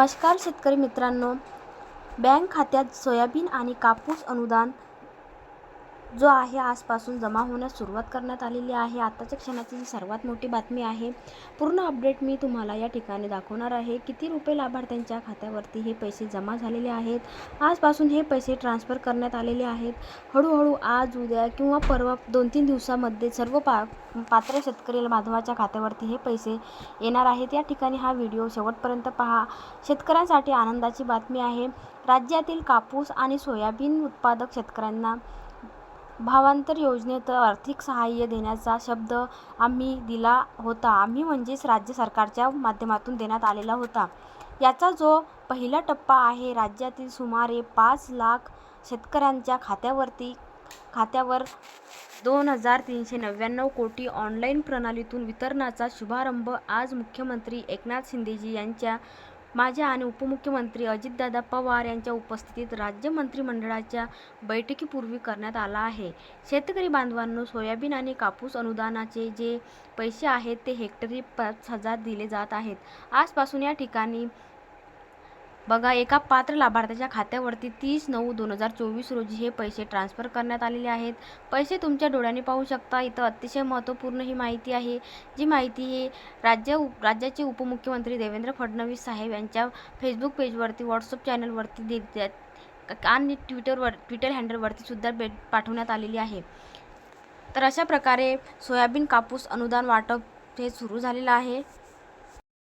नमस्कार शेतकरी मित्रांनो. बँक खात्यात सोयाबीन आणि कापूस अनुदान जो आहे आजपासून जमा होण्यास सुरुवात करण्यात आलेली आहे. आत्ताच्या क्षणाची ही सर्वात मोठी बातमी आहे. पूर्ण अपडेट मी तुम्हाला या ठिकाणी दाखवणार आहे. किती रुपये लाभार्थ्यांच्या खात्यावरती हे पैसे जमा झालेले आहेत? आजपासून हे पैसे ट्रान्स्फर करण्यात आलेले आहेत. हळूहळू आज उद्या किंवा परवा दोन तीन दिवसामध्ये सर्व पा पात्र शेतकरी माधवाच्या खात्यावरती हे पैसे येणार आहेत. या ठिकाणी हा व्हिडिओ शेवटपर्यंत पहा. शेतकऱ्यांसाठी आनंदाची बातमी आहे. राज्यातील कापूस आणि सोयाबीन उत्पादक शेतकऱ्यांना भावांतर योजनेत आर्थिक सहाय्य देण्याचा शब्द आम्ही दिला होता. आम्ही म्हणजेच राज्य सरकारच्या माध्यमातून देण्यात आलेला होता. याचा जो पहिला टप्पा आहे राज्यातील सुमारे पाच लाख शेतकऱ्यांच्या खात्यावरती खात्यावर दोन हजार तीनशे नव्याण्णव कोटी ऑनलाईन प्रणालीतून वितरणाचा शुभारंभ आज मुख्यमंत्री एकनाथ शिंदेजी यांच्या माझ्या आणि उपमुख्यमंत्री अजितदादा पवार यांच्या उपस्थितीत राज्य मंत्रिमंडळाच्या बैठकीपूर्वी करण्यात आला आहे. शेतकरी बांधवांनो सोयाबीन आणि कापूस अनुदानाचे जे पैसे आहेत ते हेक्टरी पाच हजार दिले जात आहेत. आजपासून या ठिकाणी बघा एका पात्र लाभार्थ्याच्या खात्यावरती तीस नऊ दोन हजार चोवीस रोजी हे पैसे ट्रान्स्फर करण्यात आलेले आहेत. पैसे तुमच्या डोळ्यांनी पाहू शकता. इथं अतिशय महत्त्वपूर्ण ही माहिती आहे. जी माहिती हे राज्य उप राज्याचे उपमुख्यमंत्री देवेंद्र फडणवीस साहेब यांच्या फेसबुक पेजवरती व्हॉट्सअप चॅनलवरती दे आणि ट्विटरवर ट्विटर हँडलवरती सुद्धा भेट पाठवण्यात आलेली आहे. तर अशा प्रकारे सोयाबीन कापूस अनुदान वाटप हे सुरू झालेलं आहे.